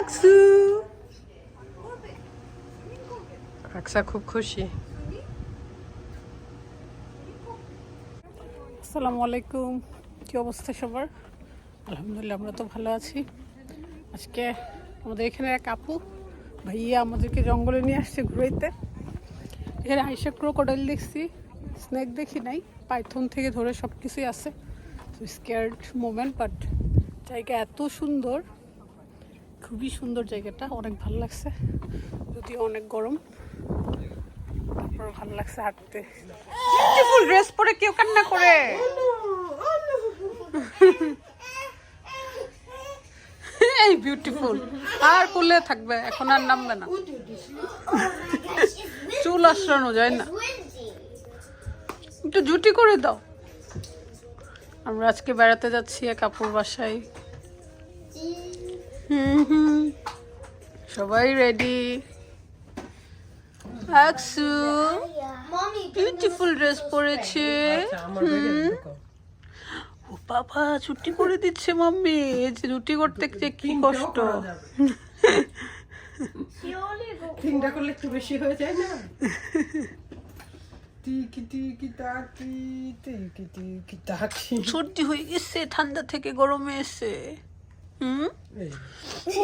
আকসু আকসা খুব খুশি আসসালামু আলাইকুম কি অবস্থা সবার আলহামদুলিল্লাহ আমরা তো ভালো আছি আজকে আমাদের এখানে এক আপু ভাইয়া আমাদেরকে জঙ্গলে নিয়ে আসছে ঘুরাইতে এখানে আইসা ক্রোকোডাইল দেখছি স্নেক দেখি নাই পাইথন থেকে ধরে সব কিছুই আছে স্কেয়ার্ড মোমেন্ট বাট জায়গা এত সুন্দর খুবই সুন্দর জায়গাটা, অনেক ভালো লাগছে। যদিও অনেক গরম, তারপর ভালো লাগছে হাঁটতে। বিউটিফুল ড্রেস পরে কেউ কান্না করে। এই বিউটিফুল আর কুলে থাকবে, এখন আর নামবে না। চুল আশ্রানো যায় না। একটু জুটি করে দাও। আমরা আজকে বেড়াতে যাচ্ছি কাপুর বাসায়। সবাই রেডি আকসু বিউটিফুল ড্রেস পরেছে। হুম। ও বাবা ছুটি করে দিচ্ছে মাম্মি। এই যে রুটি করতে যে কি কষ্ট। তিনটা করলে একটু বেশি হয়ে যায় না? সর্দি হয়ে গেছে ঠান্ডা থেকে গরমে এসে। 응? 네. It's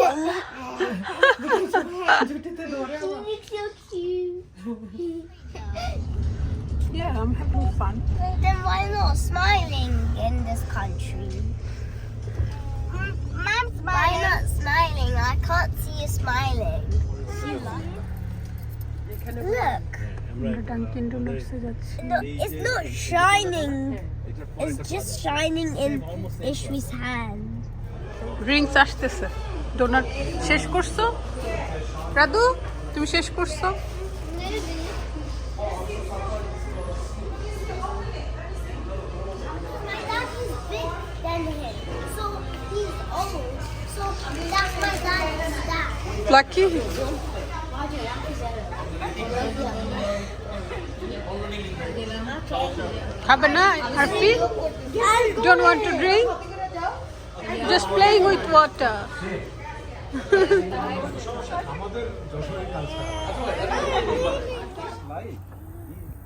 yeah, I'm having fun. Then why not smiling in this country? Mom, smiling. Why not smiling? I can't see you smiling. Look. No, it's not shining. It's just shining in Ishri's hand. Drinks আসতেছে donut শেষ করছ রাদু তুমি শেষ করছ. Lucky খাবে না Happy don't want to drink just playing with water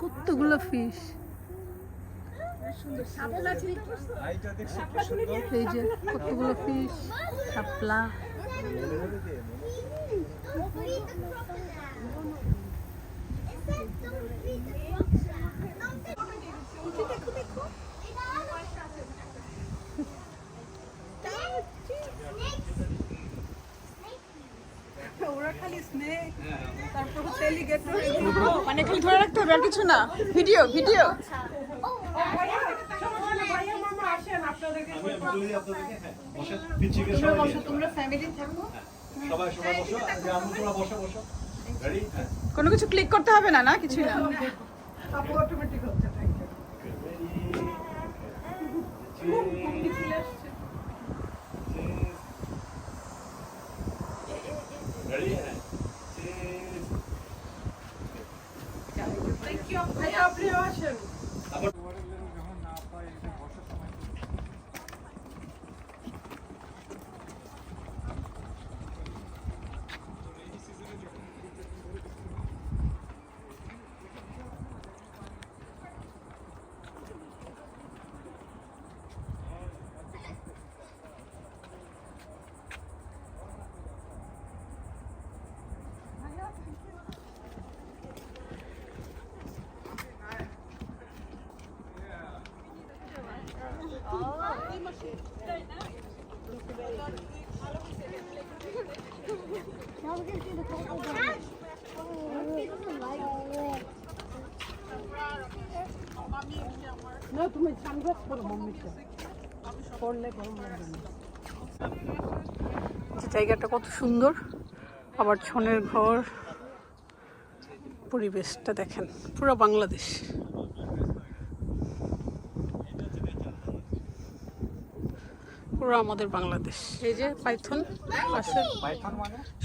কতগুলো fish এই যে কতগুলো ফিশ শাপলা Don't feed the crocodile. It says don't feed the crocodile. দেখো দেখো ওরা খালি স্নেক তারপর হচ্ছে এলিগেটর মানে খালি ধরে রাখতে হবে আর কিছু না। Video video. ভাইয়া মামা আসেন আপনাদেরকে যদি আপনাদেরকে হ্যাঁ বসে পিছিয়ে সবাই নিয়ে তোমরা ফ্যামিলি থাকো। সবাই সবাই বসো যে আমি তোমরা বসো বসো। রেডি হ্যাঁ। কোনো কিছু ক্লিক করতে হবে না না? কিছুই না। অটোমেটিক হচ্ছে থ্যাংক ইউ রেডি হ্যাঁ ভাইয়া আপনিও আসেন আবার না জায়গাটা কত সুন্দর আবার ছনের ঘর পরিবেশটা দেখেন পুরো বাংলাদেশ। পুরো আমাদের বাংলাদেশ। এই যে পাইথন আছে।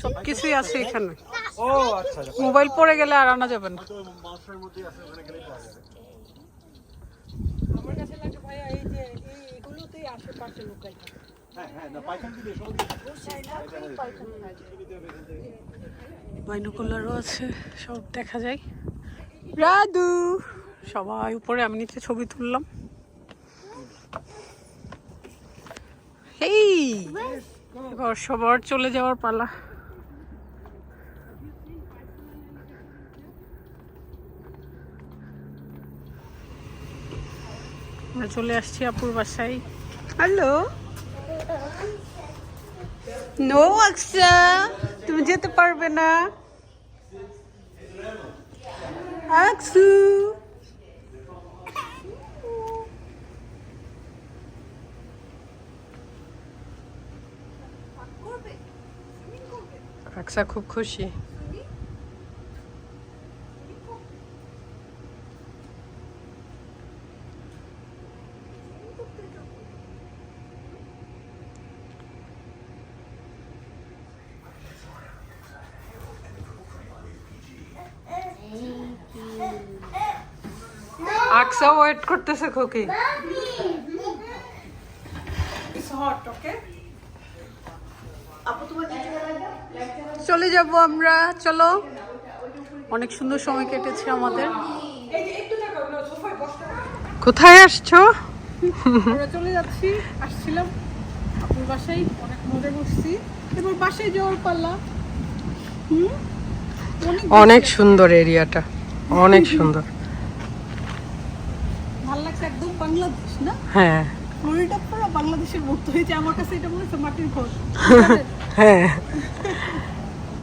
সব কিছুই আছে এখানে। ও আচ্ছা আচ্ছা। মোবাইল পড়ে গেলে আর আনা যাবে না। তো মাছের মধ্যে আছে ওখানে গেলে পাওয়া যাবে আমার কাছে লাগে ভাইয়া এই যে এই- এগুলোতেই আশেপাশে লুকাই থাকে হ্যাঁ হ্যাঁ বাইনোকুলারও আছে সব দেখা যায়। রাধু সবাই উপরে আমি নিচে ছবি তুললাম। এই এবার সবার চলে যাওয়ার পালা। আমরা চলে আসছি আপুর বাসায়। হ্যালো? নো আকসা তুমি যেতে পারবে না। আকসু। আকসা খুব খুশি আকসা ওয়েট করতেছে খুকি চলে যাব আমরা চলো। অনেক সুন্দর সময় কেটেছে আমাদের। কোথায় আসছো? আমরা চলে যাচ্ছি আসছিলাম আপুর বাসায় অনেক মজা করছি। এবার বাসায় যাওয়ার পাল্লা অনেক অনেক সুন্দর এরিয়াটা অনেক সুন্দর। ভালো লাগছে একদম বাংলাদেশ না? হ্যাঁ। ফ্লোরিডা পুরো বাংলাদেশের মতো হয়েছে আমার কাছে এটা মনে হচ্ছে মাটির ঘর হ্যাঁ।